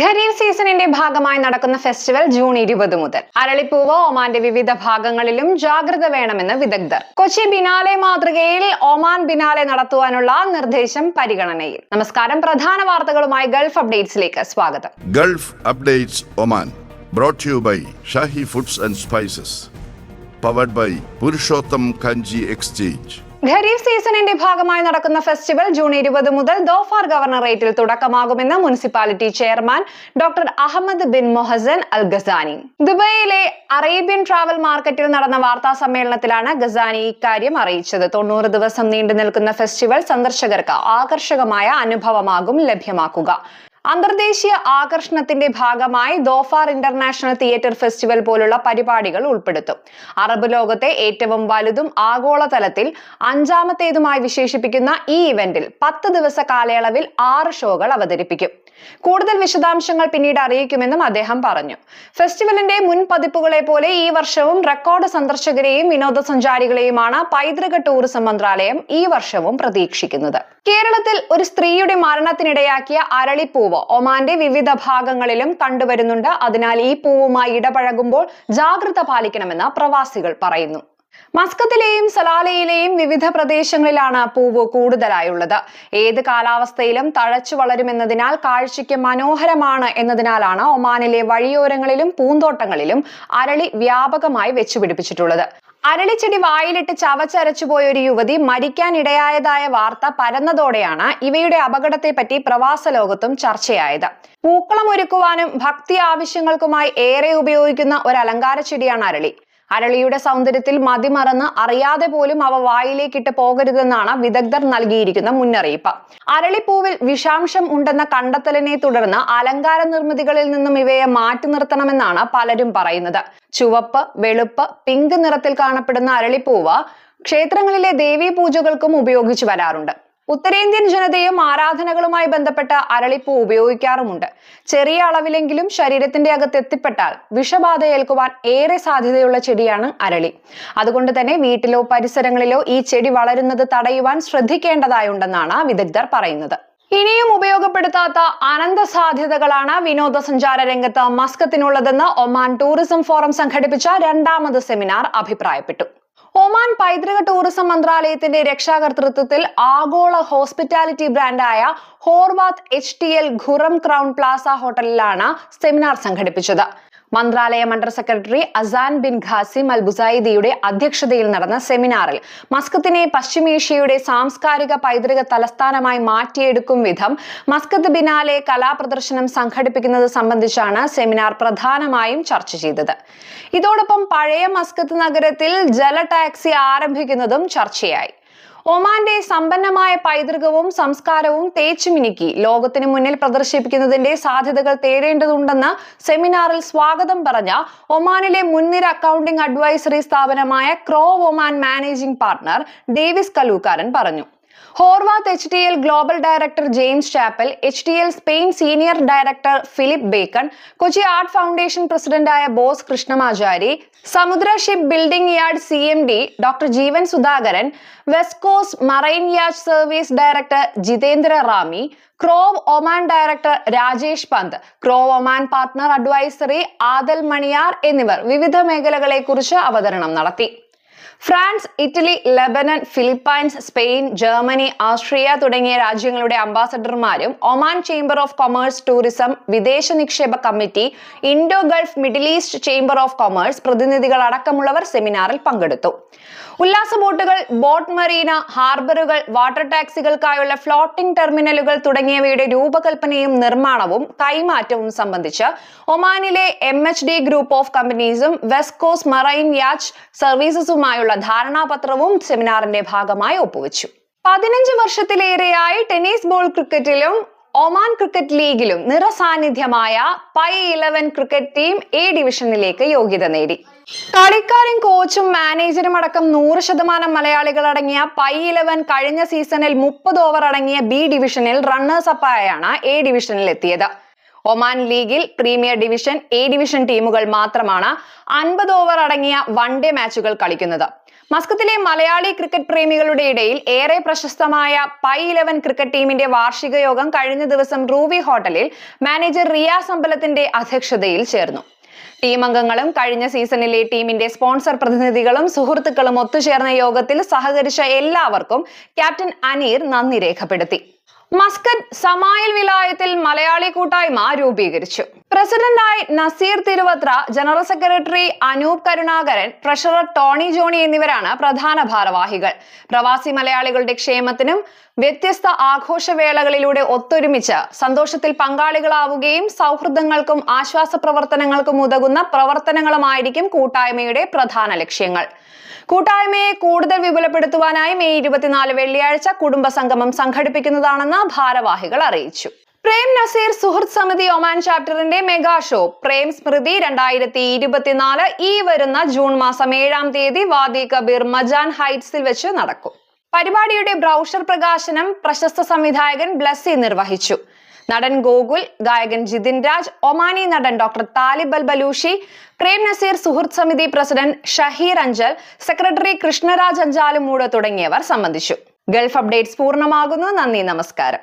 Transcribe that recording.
ഖരീഫ് സീസണിന്റെ ഭാഗമായി നടക്കുന്ന ഫെസ്റ്റിവൽ ജൂൺ ഇരുപത് മുതൽ. അരളിപ്പൂവ് ഒമാന്റെ വിവിധ ഭാഗങ്ങളിലും ജാഗ്രത വേണമെന്ന് വിദഗ്ധർ. കൊച്ചി ബിനാലെ മാതൃകയിൽ ഒമാൻ ബിനാലെ നടത്തുവാനുള്ള നിർദ്ദേശം പരിഗണനയിൽ. നമസ്കാരം പ്രധാന വാർത്തകളുമായി ഗൾഫ് അപ്ഡേറ്റ്സിലേക്ക് സ്വാഗതം. Gulf updates Oman brought to you by foods and spices powered by Purushottam Kanji exchange. Khareef സീസണിന്റെ ഭാഗമായി നടക്കുന്ന ഫെസ്റ്റിവൽ ജൂൺ ഇരുപത് മുതൽ ദോഫാർ ഗവർണറേറ്റിൽ തുടക്കമാകുമെന്ന് municipality chairman doctor Ahmed bin Mohsin al Ghazani ദുബൈയിലെ Arabian travel മാർക്കറ്റിൽ നടന്ന വാർത്താ സമ്മേളനത്തിലാണ് ഗസാനി ഇക്കാര്യം അറിയിച്ചത്. തൊണ്ണൂറ് ദിവസം നീണ്ടു നിൽക്കുന്ന ഫെസ്റ്റിവൽ സന്ദർശകർക്ക് ആകർഷകമായ അനുഭവമാകും ലഭ്യമാക്കുക. അന്തർദേശീയ ആകർഷണത്തിന്റെ ഭാഗമായി ദോഫാർ ഇന്റർനാഷണൽ തിയേറ്റർ ഫെസ്റ്റിവൽ പോലുള്ള പരിപാടികൾ ഉൾപ്പെടുത്തും. അറബ് ലോകത്തെ ഏറ്റവും വലുതും ആഗോളതലത്തിൽ അഞ്ചാമത്തേതുമായി വിശേഷിപ്പിക്കുന്ന ഈ ഇവന്റിൽ പത്ത് ദിവസ കാലയളവിൽ ആറ് ഷോകൾ അവതരിപ്പിക്കും. കൂടുതൽ വിശദാംശങ്ങൾ പിന്നീട് അറിയിക്കുമെന്നും അദ്ദേഹം പറഞ്ഞു. ഫെസ്റ്റിവലിന്റെ മുൻ പതിപ്പുകളെ പോലെ ഈ വർഷവും റെക്കോർഡ് സന്ദർശകരെയും വിനോദസഞ്ചാരികളെയുമാണ് പൈതൃക ടൂറിസം മന്ത്രാലയം ഈ വർഷവും പ്രതീക്ഷിക്കുന്നത്. കേരളത്തിൽ ഒരു സ്ത്രീയുടെ മരണത്തിനിടയാക്കിയ അരളിപ്പൂവ് ഒമാന്റെ വിവിധ ഭാഗങ്ങളിലും കണ്ടുവരുന്നുണ്ട് അതിനാൽ ഈ പൂവുമായി ഇടപഴകുമ്പോൾ ജാഗ്രത പാലിക്കണമെന്ന് പ്രവാസികൾ പറയുന്നു. മസ്കത്തിലെയും സലാലയിലെയും വിവിധ പ്രദേശങ്ങളിലാണ് പൂവ് കൂടുതലായുള്ളത്. ഏത് കാലാവസ്ഥയിലും തഴച്ചു വളരുമെന്നതിനാൽ കാഴ്ചയ്ക്ക് മനോഹരമാണ് എന്നതിനാലാണ് ഒമാനിലെ വഴിയോരങ്ങളിലും പൂന്തോട്ടങ്ങളിലും അരളി വ്യാപകമായി വെച്ചുപിടിപ്പിച്ചിട്ടുള്ളത്. അരളിച്ചെടി വായിലിട്ട് ചവച്ചരച്ചുപോയ ഒരു യുവതി മരിക്കാൻ ഇടയായതായ വാർത്ത പരന്നതോടെയാണ് ഇവയുടെ അപകടത്തെപ്പറ്റി പ്രവാസ ലോകത്തും ചർച്ചയായത്. പൂക്കളം ഒരുക്കുവാനും ഭക്തി ആവശ്യങ്ങൾക്കുമായി ഏറെ ഉപയോഗിക്കുന്ന ഒരു അലങ്കാര ചെടിയാണ് അരളി. അരളിയുടെ സൗന്ദര്യത്തിൽ മതിമറന്ന് അറിയാതെ പോലും അവ വായിലേക്കിട്ട് പോകരുതെന്നാണ് വിദഗ്ധർ നൽകിയിരിക്കുന്ന മുന്നറിയിപ്പ്. അരളിപ്പൂവിൽ വിഷാംശം ഉണ്ടെന്ന കണ്ടെത്തലിനെ തുടർന്ന് അലങ്കാര നിർമ്മിതികളിൽ നിന്നും ഇവയെ മാറ്റി നിർത്തണമെന്നാണ് പലരും പറയുന്നത്. ചുവപ്പ് വെളുപ്പ് പിങ്ക് നിറത്തിൽ കാണപ്പെടുന്ന അരളിപ്പൂവ ക്ഷേത്രങ്ങളിലെ ദേവീ പൂജകൾക്കും ഉപയോഗിച്ചു വരാറുണ്ട്. ഉത്തരേന്ത്യൻ ജനതയും ആരാധനകളുമായി ബന്ധപ്പെട്ട അരളിപ്പൂ ഉപയോഗിക്കാറുമുണ്ട്. ചെറിയ അളവിലെങ്കിലും ശരീരത്തിന്റെ അകത്ത് എത്തിപ്പെട്ടാൽ വിഷബാധ ഏൽക്കുവാൻ ഏറെ സാധ്യതയുള്ള ചെടിയാണ് അരളി. അതുകൊണ്ട് തന്നെ വീട്ടിലോ പരിസരങ്ങളിലോ ഈ ചെടി വളരുന്നത് തടയുവാൻ ശ്രദ്ധിക്കേണ്ടതായുണ്ടെന്നാണ് വിദഗ്ധർ പറയുന്നത്. ഇനിയും ഉപയോഗപ്പെടുത്താത്ത അനന്ത സാധ്യതകളാണ് വിനോദസഞ്ചാര രംഗത്ത് മസ്കത്തിനുള്ളതെന്ന് ഒമാൻ ടൂറിസം ഫോറം സംഘടിപ്പിച്ച രണ്ടാമത് സെമിനാർ അഭിപ്രായപ്പെട്ടു. ഒമാൻ പൈതൃക ടൂറിസം മന്ത്രാലയത്തിന്റെ രക്ഷാകർതൃത്വത്തിൽ ആഗോള hospitality ബ്രാൻഡായ Horwath H T L Qurum Crowne Plaza ഹോട്ടലിലാണ് seminar സംഘടിപ്പിച്ചത്. മന്ത്രാലയം മണ്ഡല secretary Azzan bin Qasim al ബുസൈദിയുടെ അധ്യക്ഷതയിൽ നടന്ന സെമിനാറിൽ മസ്കത്തിനെ പശ്ചിമേഷ്യയുടെ സാംസ്കാരിക പൈതൃക തലസ്ഥാനമായി മാറ്റിയെടുക്കും വിധം മസ്കത്ത് ബിനാലെ കലാപ്രദർശനം സംഘടിപ്പിക്കുന്നത് സംബന്ധിച്ചാണ് സെമിനാർ പ്രധാനമായും ചർച്ച ചെയ്തത്. ഇതോടൊപ്പം പഴയ മസ്കത്ത് നഗരത്തിൽ ജല ടാക്സി ആരംഭിക്കുന്നതും ചർച്ചയായി. ഒമാന്റെ സമ്പന്നമായ പൈതൃകവും സംസ്കാരവും തേച്ചുമിനുക്കി ലോകത്തിന് മുന്നിൽ പ്രദർശിപ്പിക്കുന്നതിന്റെ സാധ്യതകൾ തേടേണ്ടതുണ്ടെന്ന് സെമിനാറിൽ സ്വാഗതം പറഞ്ഞ ഒമാനിലെ മുൻനിര അക്കൗണ്ടിംഗ് അഡ്വൈസറി സ്ഥാപനമായ Crowe Oman managing partner Davis Kalookkaran പറഞ്ഞു. Horwath H T L global director James Chappell H T L Spain senior director Philip Bacon Kochi art foundation പ്രസിഡന്റായ Bose Krishnamachari Samudra ship building yard C M D doctor Jeevan Sudhakaran Vescos marine yard service director Jitendra Rami Crowe Oman director Rajesh Pant Crowe Oman partner advisory Adil Maniar എന്നിവർ വിവിധ മേഖലകളെക്കുറിച്ച് അവതരണം നടത്തി. France Italy Lebanon Philippines Spain Germany Austria തുടങ്ങിയ രാജ്യങ്ങളുടെ അംബാസഡർമാരും Oman chamber of commerce tourism വിദേശ നിക്ഷേപ committee Indo Gulf Middle East chamber of commerce പ്രതിനിധികൾ അടക്കമുള്ളവർ സെമിനാറിൽ പങ്കെടുത്തു. ഉല്ലാസ ബോട്ടുകൾ ബോട്ട് മറീന ഹാർബറുകൾ വാട്ടർ ടാക്സികൾക്കായുള്ള ഫ്ലോട്ടിംഗ് ടെർമിനലുകൾ തുടങ്ങിയവയുടെ രൂപകൽപ്പനയും നിർമ്മാണവും കൈമാറ്റവും സംബന്ധിച്ച് ഒമാനിലെ M H D group of കമ്പനീസും viscose marine yacht സർവീസസുമായുള്ള ധാരണാപത്രവും സെമിനാറിന്റെ ഭാഗമായി ഒപ്പുവെച്ചു. പതിനഞ്ച് വർഷത്തിലേറെയായി ടെന്നീസ് ബോൾ ക്രിക്കറ്റിലും ഒമാൻ ക്രിക്കറ്റ് ലീഗിലും നിറസാന്നിധ്യമായ Pi eleven cricket team A ഡിവിഷനിലേക്ക് യോഗ്യത നേടി. കളിക്കാരും കോച്ചും മാനേജറും അടക്കം നൂറ് ശതമാനം മലയാളികൾ അടങ്ങിയ പൈ ഇലവൻ കഴിഞ്ഞ സീസണിൽ മുപ്പത് ഓവർ അടങ്ങിയ ബി ഡിവിഷനിൽ റണ്ണേഴ്സ് അപ്പായാണ് എ ഡിവിഷനിൽ എത്തിയത്. ഒമാൻ ലീഗിൽ പ്രീമിയർ ഡിവിഷൻ എ ഡിവിഷൻ ടീമുകൾ മാത്രമാണ് അൻപത് ഓവർ അടങ്ങിയ വൺ ഡേ മാച്ചുകൾ കളിക്കുന്നത്. മസ്കത്തിലെ മലയാളി ക്രിക്കറ്റ് പ്രേമികളുടെ ഇടയിൽ ഏറെ പ്രശസ്തമായ പൈ ഇലവൻ ക്രിക്കറ്റ് ടീമിന്റെ വാർഷിക യോഗം കഴിഞ്ഞ ദിവസം റൂവി ഹോട്ടലിൽ മാനേജർ റിയാസ് അമ്പലത്തിന്റെ അധ്യക്ഷതയിൽ ചേർന്നു. ടീം അംഗങ്ങളും കഴിഞ്ഞ സീസണിലെ ടീമിന്റെ സ്പോൺസർ പ്രതിനിധികളും സുഹൃത്തുക്കളും ഒത്തുചേർന്ന യോഗത്തിൽ സഹകരിച്ച എല്ലാവർക്കും ക്യാപ്റ്റൻ അനീർ നന്ദി രേഖപ്പെടുത്തി. മസ്കറ്റ് സമായൽ വിലായത്തിൽ മലയാളി കൂട്ടായ്മ രൂപീകരിച്ചു. പ്രസിഡന്റായി Naseer Thiruvathra general secretary Anoop Karunakaran treasurer Tony Johny എന്നിവരാണ് പ്രധാന ഭാരവാഹികൾ. പ്രവാസി മലയാളികളുടെ ക്ഷേമത്തിനും വ്യത്യസ്ത ആഘോഷവേളകളിലൂടെ ഒത്തൊരുമിച്ച് സന്തോഷത്തിൽ പങ്കാളികളാവുകയും സൗഹൃദങ്ങൾക്കും ആശ്വാസ പ്രവർത്തനങ്ങൾക്കും ഉതകുന്ന പ്രവർത്തനങ്ങളുമായിരിക്കും കൂട്ടായ്മയുടെ പ്രധാന ലക്ഷ്യങ്ങൾ. കൂട്ടായ്മയെ കൂടുതൽ വിപുലപ്പെടുത്തുവാനായി മെയ് ഇരുപത്തിനാല് വെള്ളിയാഴ്ച കുടുംബ സംഗമം സംഘടിപ്പിക്കുന്നതാണെന്ന് ഭാരവാഹികൾ അറിയിച്ചു. പ്രേം നസീർ സുഹൃത്ത് സമിതി ഒമാൻ ചാപ്റ്ററിന്റെ മെഗാ ഷോ പ്രേം സ്മൃതി രണ്ടായിരത്തി ഇരുപത്തിനാല് ഈ വരുന്ന ജൂൺ മാസം ഏഴാം തീയതി വാദി കബീർ മജാൻ ഹൈറ്റ്സിൽ വെച്ച് നടക്കും. പരിപാടിയുടെ ബ്രൗഷർ പ്രകാശനം പ്രശസ്ത സംവിധായകൻ ബ്ലസ്സി നിർവഹിച്ചു. നടൻ ഗോകുൽ ഗായകൻ ജിതിൻ രാജ് ഒമാനി നടൻ doctor Talib Balushi Prem Nazir സുഹൃത്ത് സമിതി പ്രസിഡന്റ് ഷഹീർ അഞ്ചൽ സെക്രട്ടറി കൃഷ്ണരാജ് അഞ്ചാലുമൂട് തുടങ്ങിയവർ സംബന്ധിച്ചു. ഗൾഫ് അപ്ഡേറ്റ്സ് പൂർണമാകുന്നു. നന്ദി നമസ്കാരം.